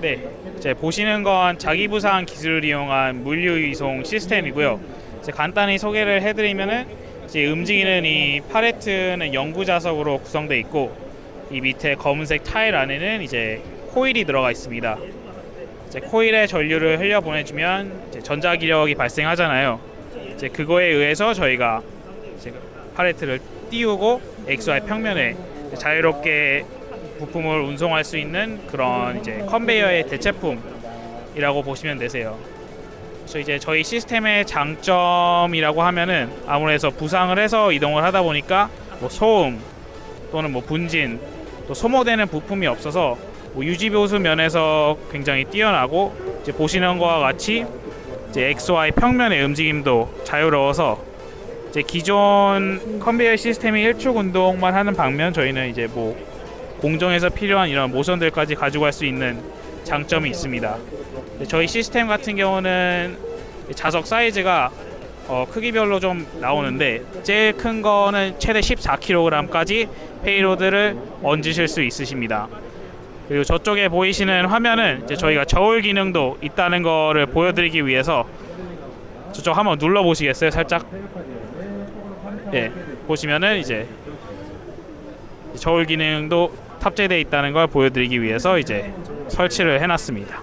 네, 이제 보시는 건 자기 부상 기술을 이용한 물류 이송 시스템이고요. 이제 간단히 소개를 해드리면은 이제 움직이는 이 팔레트는 영구 자석으로 구성되어 있고 이 밑에 검은색 타일 안에는 이제 코일이 들어가 있습니다. 이제 코일에 전류를 흘려 보내주면 전자 기력이 발생하잖아요. 이제 그거에 의해서 저희가 이제 팔레트를 띄우고 XY 평면에 자유롭게 부품을 운송할 수 있는 그런 이제 컨베이어의 대체품이라고 보시면 되세요. 그래서 이제 저희 시스템의 장점이라고 하면은 아무래도 부상을 해서 이동을 하다 보니까 뭐 소음 또는 뭐 분진 또 소모되는 부품이 없어서 뭐 유지 보수 면에서 굉장히 뛰어나고 이제 보시는 것과 같이 이제 XY 평면의 움직임도 자유로워서 이제 기존 컨베이어 시스템이 일축 운동만 하는 방면 저희는 이제 뭐 공정에서 필요한 이런 모션들까지 가져갈 수 있는 장점이 있습니다. 저희 시스템 같은 경우는 자석 사이즈가 어, 크기별로 좀 나오는데 제일 큰 거는 최대 14kg까지 페이로드를 얹으실 수 있으십니다. 그리고 저쪽에 보이시는 화면은 이제 저희가 저울 기능도 있다는 거를 보여드리기 위해서 저쪽 한번 눌러 보시겠어요? 살짝. 예, 보시면은 이제 저울 기능도 탑재되어 있다는 걸 보여드리기 위해서 이제 설치를 해놨습니다.